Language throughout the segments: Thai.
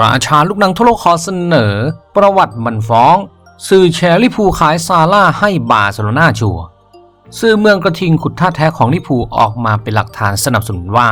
ราชาลูกหนังทั่วโลกขอเสนอ ประวัติมันฟ้อง สื่อแชร์ลิพูขายซาร่าให้บาร์เซโลนาชัวร์สื่อเมืองกระทิงขุดท่าแท้ของลิพูออกมาเป็นหลักฐานสนับสนุนว่า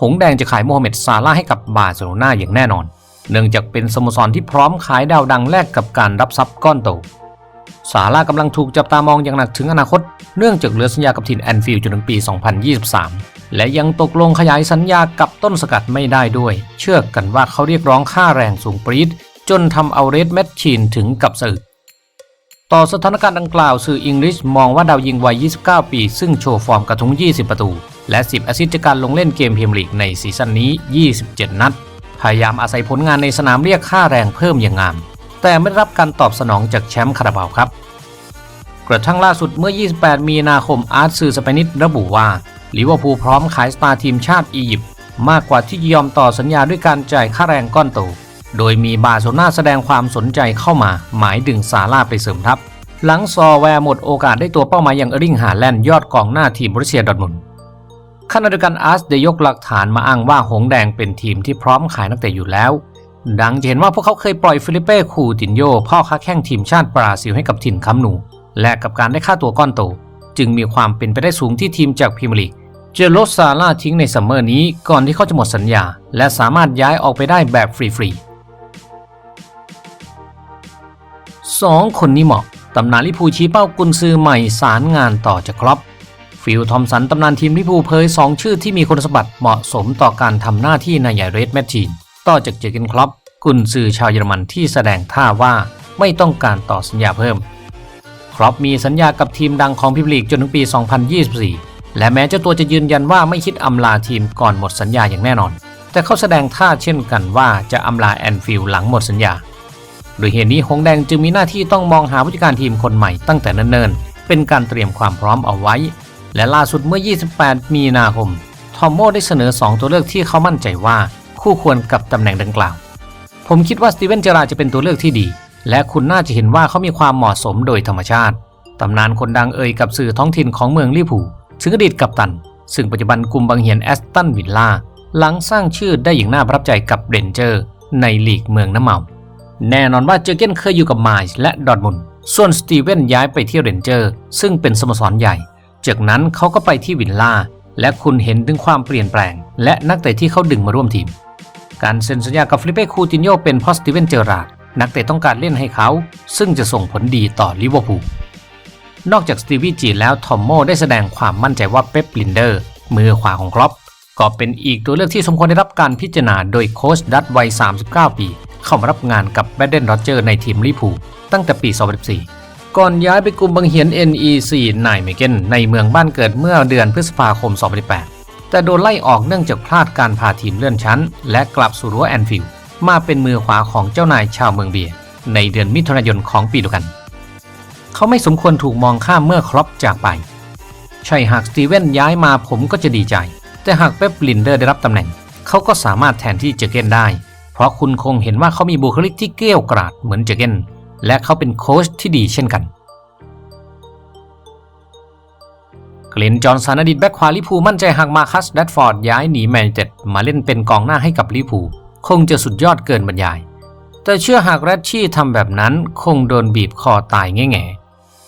หงแดงจะขายโมฮัมเหม็ดซาร่าให้กับบาร์เซโลนาอย่างแน่นอน เนื่องจากเป็นสโมสรที่พร้อมขายดาวดังแลกกับการรับทรัพย์ก้อนโตซาร่ากำลังถูกจับตามองอย่างหนักถึงอนาคต เนื่องจากเหลือสัญญากับทีมแอนฟิลด์จนถึงปี 2023 และยังตกลงขยายสัญญากับต้นสกัดไม่ได้ด้วย เชื่อกันว่าเขาเรียกร้องค่าแรงสูงปรี๊ดจนทำเอาเรดแมชชีนถึงกับสะอึกต่อสถานการณ์ดังกล่าวสื่ออังกฤษมองว่าดาวยิงวัย 29 ปี ซึ่งโชว์ฟอร์มกระทุ้ง 20 ประตู และ 10 แอสซิสต์จากการลงเล่นเกมพรีเมียร์ลีกในซีซั่นนี้ 27 นัด พยายามอาศัยผลงานในสนามเรียกค่าแรงเพิ่มอย่างงาม แต่ไม่รับการตอบสนองจากแชมป์คาราบาวครับ กระทั่งล่าสุดเมื่อ 28 มีนาคมอาร์ตสื่อสเปนิชระบุว่า ลิเวอร์พูลพร้อมขายสตาร์ทีมชาติอียิปต์มากกว่าที่ยอมต่อสัญญาด้วยการจ่ายค่าแรงก้อนโต โดยมีบาร์เซนาแสดงความสนใจเข้ามา หมายดึงซาร่าไปเสริมทัพ หลังซอแวร์หมดโอกาสได้ตัวเป้าหมายอย่างเอริงหาแลนด์ยอดกองหน้าทีมบริเซียดอทมุนขณะเดียวกันอาร์ตได้ยกหลักฐานมาอ้างว่าหงแดงเป็นทีมที่พร้อมขายนักเตะอยู่แล้ว ดังจะเห็นว่าพวกเขาเคยปล่อยฟิลิเป้คูตินโยพ่อค้าแข้งทีมชาติบราซิลให้กับถิ่นคัมนู และกับการได้ค่าตัวก้อนโต จึงมีความเป็นไปได้สูงที่ทีมจากพรีเมียร์ลีก จะลดซาร่าทิ้งในซัมเมอร์นี้ก่อนที่เขาจะหมดสัญญา และสามารถย้ายออกไปได้แบบฟรีๆสองคนนี้เหมาะ ตำนานลิพูชี้เป้ากุนซือใหม่สารงานต่อจากครอปฟิลทอมสันตำนานทีมลิพูเผย 2 ชื่อที่มีคุณสมบัติเหมาะสมต่อการทำหน้าที่ในใหญ่เรดแมชชีนต่อจากเจอเกนครอปกุนซือชาวเยอรมันที่แสดงท่าว่าไม่ต้องการต่อสัญญาเพิ่ม ครอปมีสัญญากับทีมดังของพรีเมียร์ลีกจนถึงปี 2024 และแม้เจ้าตัวจะยืนยันว่าไม่คิดอำลาทีมก่อนหมดสัญญาอย่างแน่นอน แต่เขาแสดงท่าเช่นกันว่าจะอำลาแอนฟิลหลังหมดสัญญา โดยเหตุนี้หงแดงจึงมีหน้าที่ต้องมองหาผู้จัดการทีมคนใหม่ตั้งแต่เนิ่นๆ เป็นการเตรียมความพร้อมเอาไว้ และล่าสุดเมื่อ 28 มีนาคม ทอมโมได้เสนอ 2 ตัวเลือกที่เขามั่นใจว่าคู่ควรกับตำแหน่งดังกล่าว ผมคิดว่าสตีเวนเจอราร์ดจะเป็นตัวเลือกที่ดี และคุณน่าจะเห็นว่าเขามีความเหมาะสมโดยธรรมชาติ ตำนานคนดังเอ่ยกับสื่อท้องถิ่นของเมืองลิพู ถึงอดีตกัปตัน ซึ่งปัจจุบันกลุ่มบางเหียนแอสตันวิลล่าหลังสร้างชื่อได้อย่างน่าประทับใจกับเรนเจอร์ ในลีกเมืองน้ำเมา แน่นอนว่าเจอเกนเคยอยู่กับไมล์และดอทมุนส่วนสตีเวนย้ายไปที่เรนเจอร์ ซึ่งเป็นสโมสรใหญ่ จากนั้นเขาก็ไปที่วิลล่าและคุณเห็นถึงความเปลี่ยนแปลง และนักเตะที่เขาดึงมาร่วมทีม การเซ็นสัญญากับฟิลิเป้คูตินโยเป็นเพราะสตีเวนเจอราร์ดนักเตะต้องการเล่นให้เขา ซึ่งจะส่งผลดีต่อลิเวอร์พูล นอกจากสตีวีจีแล้วทอมโมได้แสดงความมั่นใจว่าเป๊ปลินเดอร์ มือขวาของครอปก็เป็นอีกตัวเลือกที่สมควรได้รับการพิจารณาโดยโค้ชดัตวัย 39 ปี เข้ามารับงานกับแบดเดนโรเจอร์ในทีมลิพูตั้งแต่ปี 2014 ก่อนย้ายไปกลุ่มบังเหียน NEC ไนเมเกนในเมืองบ้านเกิดเมื่อเดือนพฤษภาคม 2018 แต่โดนไล่ออกเนื่องจากพลาดการพาทีมเลื่อนชั้น และกลับสู่รั้วแอนฟิลด์มาเป็นมือขวาของเจ้านายชาวเมืองเบียร์ในเดือนมิถุนายนของปีเดียวกัน เขาไม่สมควรถูกมองข้ามเมื่อครอปจากไป ใช่หากสตีเวนย้ายมาผมก็จะดีใจ แต่หากเป๊ปลินเดอร์ได้รับตำแหน่ง เขาก็สามารถแทนที่เจเกนได้ เพราะคุณคงเห็นว่าเขามีบุคลิกที่เกรี้ยวกราดเหมือนเจเกนและเขาเป็นโค้ชที่ดีเช่นกันเกลนจอห์นสันอดีตแบ็ควาลิพูมั่นใจหากมาคัสแดดฟอร์ดย้ายหนีแมนยูไนเต็ดมาเล่นเป็นกองหน้าให้กับลิพูคงจะสุดยอดเกินบรรยาย แต่เชื่อหากแรดชี่ทำแบบนั้นคงโดนบีบคอตายแง่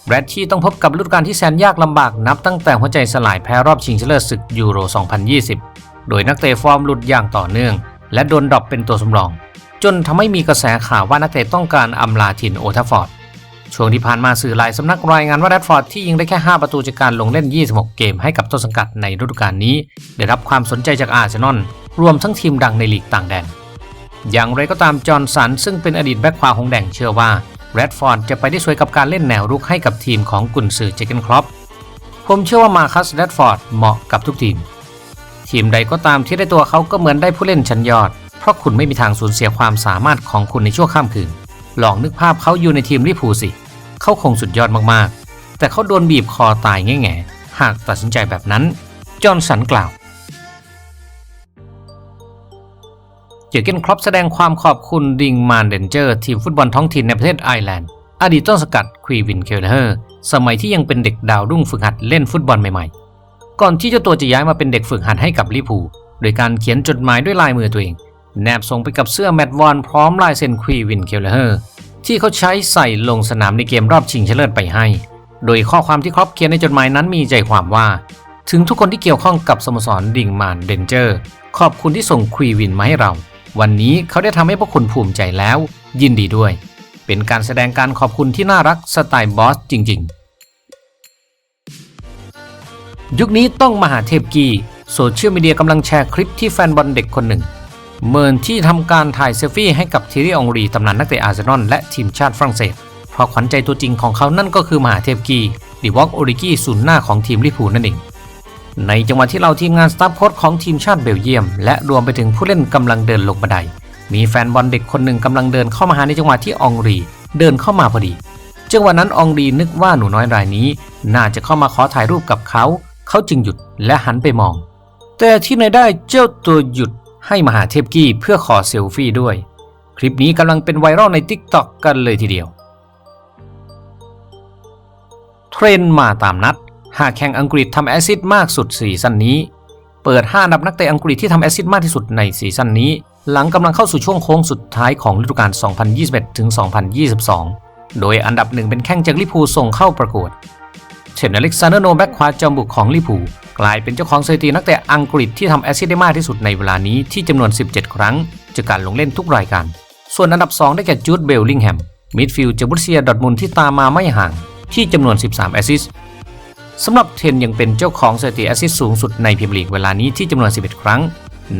แรดชี่ต้องพบกับฤดูกาลที่แสนยากลำบากนับตั้งแต่หัวใจสลายแพ้รอบชิงชนะเลิศศึกยูโร 2020 โดยนักเตะฟอร์มหลุดอย่างต่อเนื่อง และโดนดรอปเป็นตัวสำรอง จนทำให้มีกระแสข่าวว่านักเตะต้องการอำลาถิ่นโอทัฟฟอร์ด ช่วงที่ผ่านมาสื่อหลายสำนักรายงานว่าแรดฟอร์ดที่ยิงได้แค่ 5 ประตูจากการลงเล่น 26 เกมให้กับต้นสังกัดในฤดูกาลนี้ ได้รับความสนใจจากอาร์เซนอลรวมทั้งทีมดังในลีกต่างแดน อย่างไรก็ตามจอห์นสันซึ่งเป็นอดีตแบ็คขวาของแดงเชื่อว่า แรดฟอร์ดจะไปได้สวยกับการเล่นแนวรุกให้กับทีมของกุนซือเจเกนครอปผมเชื่อว่ามาคัสแรดฟอร์ดเหมาะกับทุกทีม ทีมใดก็ตามที่ได้ตัวเขาก็เหมือนได้ผู้เล่นชั้นยอด เพราะคุณไม่มีทางสูญเสียความสามารถของคุณในชั่วข้ามคืน ลองนึกภาพเขาอยู่ในทีมลิพูสิ เขาคงสุดยอดมากๆ แต่เขาโดนบีบคอตายแง่ๆหากตัดสินใจแบบนั้น จอห์นสันกล่าว เจอเกนครอปแสดงความขอบคุณดิงมานเดนเจอร์ทีมฟุตบอลท้องถิ่นในประเทศไอร์แลนด์ อดีตต้นสกัดควีวินเคลเลอร์สมัยที่ยังเป็นเด็กดาวรุ่งฝึกหัดเล่นฟุตบอลใหม่ๆ ก่อนที่เจ้าตัวจะย้ายมาเป็นเด็กฝึกหัดให้กับลิพูโดยการเขียนจดหมายด้วยลายมือตัวเอง แนบส่งไปกับเสื้อแมตต์วอนพร้อมลายเซ็นควีวินเคลเลอร์ที่เขาใช้ใส่ลงสนามในเกมรอบชิงชนะเลิศไปให้ โดยข้อความที่ครอปเขียนในจดหมายนั้นมีใจความว่า ถึงทุกคนที่เกี่ยวข้องกับสโมสรดิงมานเดนเจอร์ ขอบคุณที่ส่งควีวินมาให้เรา วันนี้เขาได้ทำให้พวกคุณภูมิใจแล้ว ยินดีด้วย เป็นการแสดงการขอบคุณที่น่ารักสไตล์บอสจริง ๆ ยุคนี้ต้องมหาเทพกีโซเชียลมีเดียกำลังแชร์คลิปที่แฟนบอลเด็กคนหนึ่ง เมินที่ทำการถ่ายเซลฟี่ให้กับทีรีองรีตำนานนักเตะอาร์เซนอลและทีมชาติฝรั่งเศส เพราะขวัญใจตัวจริงของเขานั่นก็คือมหาเทพกีดิวอกโอริกีศูนย์หน้าของทีมลิพูนั่นเอง ในจังหวะที่เราทีมงานสตาฟโค้ชของทีมชาติเบลเยียม และรวมไปถึงผู้เล่นกำลังเดินลงบันได มีแฟนบอลเด็กคนหนึ่งกำลังเดินเข้ามาหาในจังหวะที่องรี เดินเข้ามาพอดีจังหวะนั้นองรีนึกว่าหนูน้อยรายนี้ น่าจะเข้ามาขอถ่ายรูปกับเขา เขาจึงหยุดและหันไปมอง แต่ที่ไหนได้เจ้าตัวหยุดให้มหาเทพกี้เพื่อขอเซลฟี่ด้วย คลิปนี้กำลังเป็นไวรัลใน t ิ k t o k กันเลยทีเดียว เทรนมาตามนัด หากแข่งอังกฤษทำแอซิดมากสุดซีซั่นนี้ เปิด5อันดับนักเตะอังกฤษที่ทำแอซิดมากที่สุดในซีซั่นนี้ หลังกำลังเข้าสู่ช่วงโค้งสุดท้ายของฤดูกาล 2021ถึง2022 โดยอันดับหนึ่งเป็นแข้งจากลิพูส่งเข้าประกวดเชนอเล็กซานเดอร์โนแบ็กขวาจอมบุกของลิพูกลายเป็นเจ้าของสถิตินักเตะอังกฤษที่ทำแอซิดได้มากที่สุดในเวลานี้ที่จำนวน 17 ครั้ง จากการลงเล่นทุกรายการ ส่วนอันดับ 2 ได้แก่จูดเบลลิงแฮมมิดฟิลด์จากบุรเซียดอทมุนที่ตามมาไม่ห่างที่จำนวน 13 แอซิสต สำหรับเทนยังเป็นเจ้าของสถิติแอสซิสสูงสุดในพรีเมียร์ลีกเวลานี้ที่จำนวน 11 ครั้ง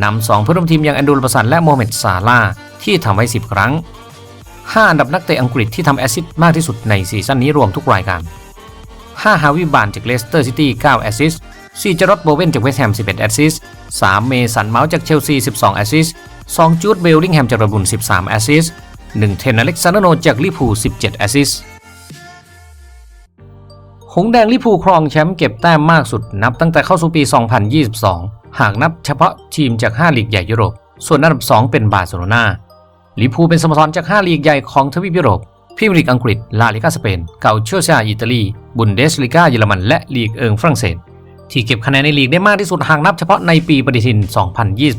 นำ2เพื่อนร่วมทีมอย่างแอนดูลประสันและโมเม็ดซาลาที่ทำไว้ 10 ครั้ง 5 อันดับนักเตะอังกฤษที่ทำแอสซิสมากที่สุดในซีซั่นนี้รวมทุกรายการ 5 ฮาวิบานจากเลสเตอร์ซิตี้ 9 แอสซิสต์4จารอดโบเวนจากเวสต์แฮม 11 แอสซิส3เมสันเมาส์จากเชลซี 12 แอสซิส2จูดเบลลิงแฮมจากระบุน 13 แอสซิส1เทนอเล็กซานโนจากลิเวอร์พูล 17 แอสซิส หงแดงลิพูครองแชมป์เก็บแต้มมากสุดนับตั้งแต่เข้าสู่ปี 2022 หากนับเฉพาะทีมจาก 5 ลีกใหญ่ยุโรป ส่วนอันดับ 2 เป็นบาร์เซโลนาลิพูเป็นสโมสรจาก 5 ลีกใหญ่ของทวีปยุโรปพรีเมียร์ลีกอังกฤษ ลาลิกาสเปน เกาเชอร์ซาอิตาลี บุนเดสลิกาเยอรมัน และลีกเอิงฝรั่งเศส ที่เก็บคะแนนในลีกได้มากที่สุดหากนับเฉพาะในปีปฏิทิน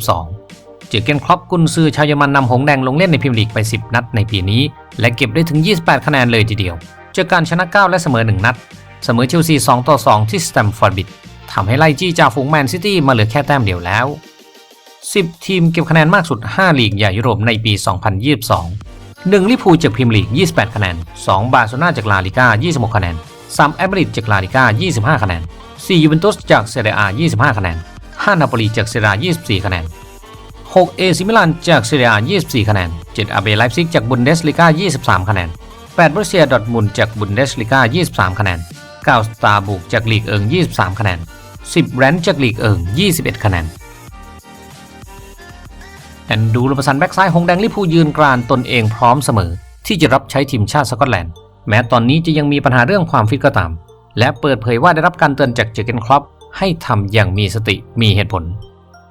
2022 เจอเกนครอปกุนซือชาวเยอรมันนำหงแดงลงเล่นในพรีเมียร์ลีกไป 10 นัดในปีนี้ และเก็บได้ถึง 28 คะแนนเลยทีเดียว เจอการชนะ 9 และเสมอ 1 นัด เสมอเชลซี 2 ต่อ 2 ที่สแตมฟอร์ดบิดทำให้ไล่จี้จ่าฝูงแมนซิตี้มาเหลือแค่แต้มเดียวแล้ว 10 ทีมเก็บคะแนนมากสุด 5 ลีกใหญ่ยุโรปในปี 2022 1 ลิเวอร์พูลจากพรีเมียร์ลีก 28 คะแนน 2 บาร์เซโลนาจากลาลิก้า 26 คะแนน 3 แอตมาดริดจากลาลิก้า 25 คะแนน 4 ยูเวนตุสจากเซเรียอา25 คะแนน 5 นาโปลีจากเซเรีย24 คะแนน 6 เอซิมิลานจากเซเรียอา24 คะแนน 7 อาเบไลฟ์ซิกจากบุนเดสลิก้า23 คะแนน8บรูเซียดอทมุนจากบุนเดสลิก้า23 คะแนน 9 สตาร์บุกจากลีกเอิง 23 คะแนน 10 แรนท์จากลีกเอิง 21 คะแนนแอนดูลปสันแบ็กซ้ายหงแดงลิพูยืนกรานตนเองพร้อมเสมอ ที่จะรับใช้ทีมชาติสกอตแลนด์ แม้ตอนนี้จะยังมีปัญหาเรื่องความฟิตก็ตาม และเปิดเผยว่าได้รับการเตือนจากเจอเกนครอปให้ทำอย่างมีสติมีเหตุผล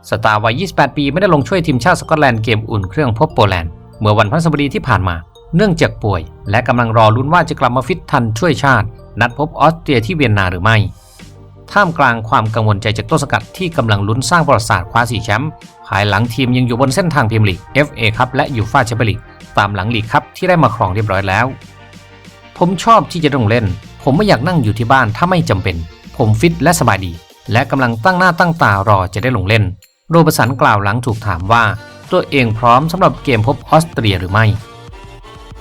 สตาร์วัย 28 ปีไม่ได้ลงช่วยทีมชาติสกอตแลนด์เกมอุ่นเครื่องพบโปแลนด์เมื่อวันพฤหัสบดีที่ผ่านมา เนื่องจากป่วย และกำลังรอลุ้นว่าจะกลับมาฟิตทันช่วยชาติ นัดพบออสเตรียที่เวียนนาหรือไม่ ท่ามกลางความกังวลใจจากต้นสกัดที่กำลังลุ้นสร้างประวัติศาสตร์คว้าสี่แชมป์ภายหลังทีมยังอยู่บนเส้นทางพรีเมียร์ลีก FA ครับและยูฟ่าแชมเปี้ยนลีกตามหลังลีกครับที่ได้มาครองเรียบร้อยแล้ว ผมชอบที่จะลงเล่น ผมไม่อยากนั่งอยู่ที่บ้านถ้าไม่จำเป็น ผมฟิตและสบายดี และกำลังตั้งหน้าตั้งตารอจะได้ลงเล่น โรเบสันกล่าวหลังถูกถามว่า ตัวเองพร้อมสำหรับเกมพบออสเตรียหรือไม่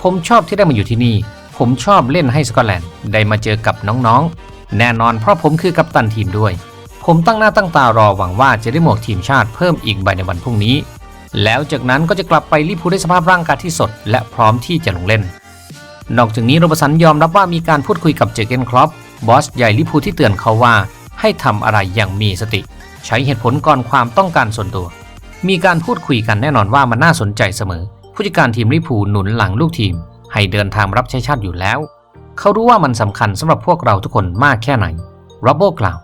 ผมชอบที่ได้มาอยู่ที่นี่ ผมชอบเล่นให้สกอตแลนด์ได้มาเจอกับน้องๆ แน่นอนเพราะผมคือกัปตันทีมด้วย ผมตั้งหน้าตั้งตารอหวังว่าจะได้หมวกทีมชาติเพิ่มอีกใบในวันพรุ่งนี้ แล้วจากนั้นก็จะกลับไปลิพูลด้วยสภาพร่างกายที่สด และพร้อมที่จะลงเล่น นอกจากนี้โรเบสันยอมรับว่ามีการพูดคุยกับเจเกนครอปบอสใหญ่ลิพูลที่เตือนเขาว่า ให้ทำอะไรอย่างมีสติ ใช้เหตุผลก่อนความต้องการส่วนตัว มีการพูดคุยกันแน่นอนว่ามันน่าสนใจเสมอ ผู้จัดการทีมลิพูลหนุนหลังลูกทีม ให้เดินทางรับใช้ชาติอยู่แล้ว เขารู้ว่ามันสำคัญสำหรับพวกเราทุกคนมากแค่ไหนโรบโบกล่าว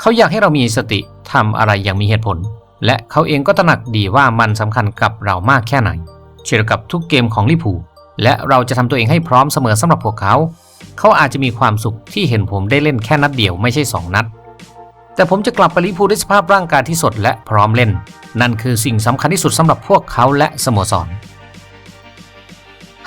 เขาอยากให้เรามีสติทำอะไรอย่างมีเหตุผล และเขาเองก็ตระหนักดีว่ามันสำคัญกับเรามากแค่ไหน เช่นกับทุกเกมของลิพูและเราจะทำตัวเองให้พร้อมเสมอสำหรับพวกเขา เขาอาจจะมีความสุขที่เห็นผมได้เล่นแค่นัดเดียวไม่ใช่ 2 นัด แต่ผมจะกลับไปลิพูด้วยสภาพร่างกายที่สดและพร้อมเล่น นั่นคือสิ่งสำคัญที่สุดสำหรับพวกเขาและสโมสร